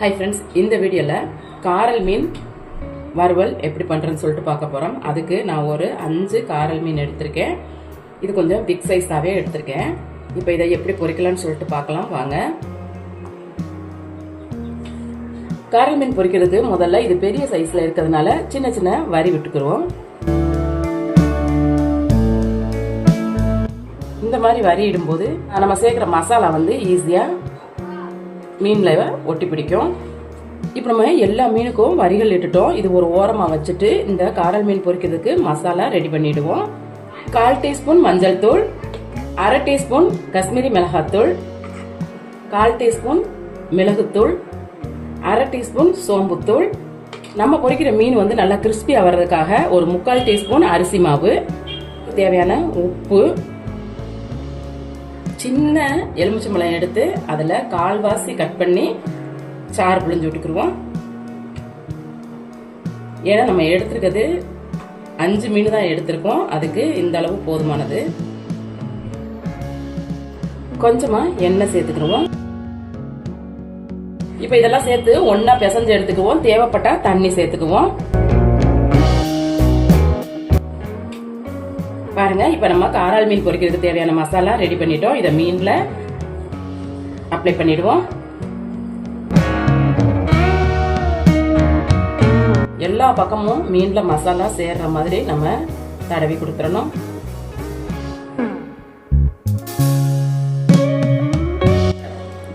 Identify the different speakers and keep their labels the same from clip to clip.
Speaker 1: Hi friends இந்த வீடியோவில் காரல் மீன் வறுவல் எப்படி பண்ணுறேன்னு சொல்லிட்டு பார்க்க போகிறோம் அதுக்கு நான் ஒரு அஞ்சு காரல் மீன் எடுத்திருக்கேன். இது கொஞ்சம் பிக் சைஸாகவே எடுத்திருக்கேன். இப்போ இதை எப்படி பொறிக்கலாம்னு சொல்லிட்டு பார்க்கலாம். வாங்க. காரல் மீன் பொரிக்கிறதுக்கு முதல்ல இது பெரிய சைஸில் இருக்கிறதுனால சின்ன சின்ன வரி விட்டுக்குருவோம் இந்த மாதிரி வரி இடும்போது நம்ம சேர்க்குற மசாலா வந்து ஈஸியாக மீனில் ஒட்டி பிடிக்கும். இப்போ நம்ம எல்லா மீனுக்கும் வரிகள் இட்டுட்டோம். இது ஒரு ஓரமாக வச்சுட்டு இந்த காரல் மீன் பொரிக்கிறதுக்கு மசாலா ரெடி பண்ணிவிடுவோம் கால் டீஸ்பூன் மஞ்சள் தூள் அரை டீஸ்பூன் காஷ்மீரி மிளகாத்தூள் கால் டீஸ்பூன் மிளகுத்தூள் அரை டீஸ்பூன் சோம்புத்தூள் நம்ம பொரிக்கிற மீன் வந்து நல்லா கிறிஸ்பியாக வர்றதுக்காக ஒரு முக்கால் டீஸ்பூன் அரிசி மாவு தேவையான உப்பு சின்ன எலுமிச்சம்பழம் எடுத்து அதில் கால்வாசி கட் பண்ணி சாறு புழிஞ்சு விட்டுக்குருவோம். ஏன்னா நம்ம எடுத்துருக்கிறது அஞ்சு மீன் தான் எடுத்திருக்கோம். அதுக்கு இந்த அளவு போதுமானது. கொஞ்சமாக எண்ணெய் சேர்த்துக்கிடுவோம் இப்போ இதெல்லாம் சேர்த்து ஒன்றா பிசைஞ்சு எடுத்துக்குவோம். தேவைப்பட்டால் தண்ணி சேர்த்துக்குவோம். பாருங்க இப்போ நம்ம காரால் மீன் பொரிக்கிறதுக்கு தேவையான மசாலா ரெடி பண்ணிட்டோம். இதை மீன்ல அப்ளை பண்ணிடுவோம். எல்லா பக்கமும் மீன்ல மசாலா சேர்ற மாதிரி நம்ம தடவி கொடுத்துடணும்.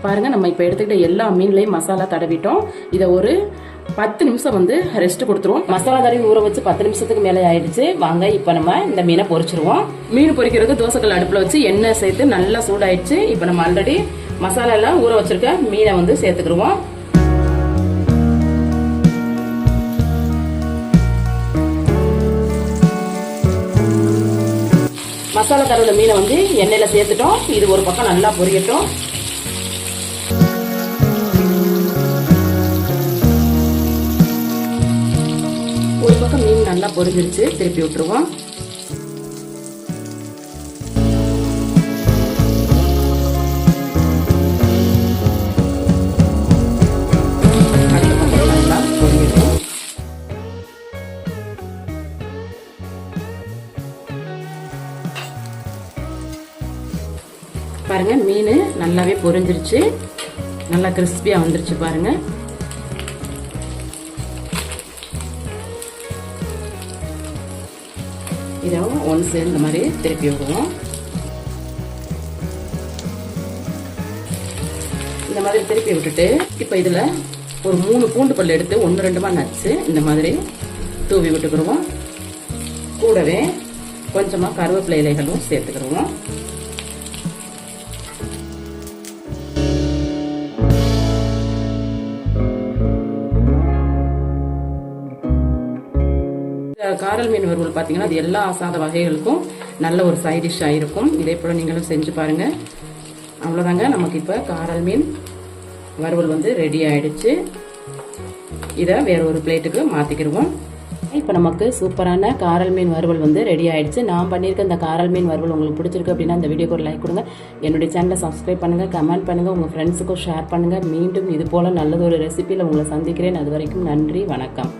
Speaker 1: பாருங்க நம்ம இப்போ எடுத்துக்கிட்ட எல்லா மீன்லையும் மசாலா தடவிட்டோம். இதை ஒரு பத்து நிமிஷம் வந்து ரெஸ்ட் கொடுத்துருவோம். மசாலா தடவி ஊற வச்சு பத்து நிமிஷத்துக்கு மேலே ஆயிடுச்சு. வாங்க இப்போ நம்ம இந்த மீனை பொரிச்சிருவோம். மீன் பொரிக்கிறதுக்கு தோசைக்கல் அடுப்பில் வச்சு எண்ணெய் சேர்த்து நல்லா சூடாயிடுச்சு. இப்போ நம்ம ஆல்ரெடி மசாலா எல்லாம் ஊற வச்சிருக்க மீனை வந்து சேர்த்துக்கிடுவோம். மசாலா தடவை மீனை வந்து எண்ணெயில் சேர்த்துட்டோம். இது ஒரு பக்கம் நல்லா பொரியட்டும். நல்லா பொரிஞ்சிருச்சு. திருப்பி விட்டுருவோம். அடுத்த நல்லா பாருங்க மீன் நல்லாவே பொரிஞ்சிருச்சு. நல்லா கிறிஸ்பியாக வந்துருச்சு பாருங்கள் இதை ஒன்று சேர்ந்த மாதிரி திருப்பி விடுவோம். இந்த மாதிரி திருப்பி விட்டுட்டு இப்போ இதில் ஒரு மூணு பூண்டு பல் எடுத்து ஒன்று ரெண்டுமா நச்சு இந்த மாதிரி தூவி விட்டுக்கிடுவோம். கூடவே கொஞ்சமாக கருவேப்பிலை இலைகளும் சேர்த்துக்கிடுவோம். காரல் மீன் வறுவல் பார்த்தீங்கன்னா அது எல்லா அசாத வகைகளுக்கும் நல்ல ஒரு சைட் டிஷ்ஷாக இருக்கும். இதே போல் நீங்களும் செஞ்சு பாருங்கள் அவ்வளோதாங்க நமக்கு இப்போ காரல் மீன் வறுவல் வந்து ரெடி ஆயிடுச்சு. இதை வேற ஒரு பிளேட்டுக்கு மாற்றிக்கிடுவோம் இப்போ நமக்கு சூப்பரான காரல் மீன் வறுவல் வந்து ரெடி ஆயிடுச்சு. நான் பண்ணியிருக்க இந்த காரல் மீன் வறுவல் உங்களுக்கு பிடிச்சிருக்கு அப்படின்னா இந்த வீடியோக்கு ஒரு லைக் கொடுங்க. என்னுடைய சேனலை சப்ஸ்கிரைப் பண்ணுங்கள் கமெண்ட் பண்ணுங்கள் உங்கள் ஃப்ரெண்ட்ஸுக்கும் ஷேர் பண்ணுங்கள் மீண்டும் இது போல் நல்லது ஒரு உங்களை சந்திக்கிறேன். அது வரைக்கும் நன்றி வணக்கம்.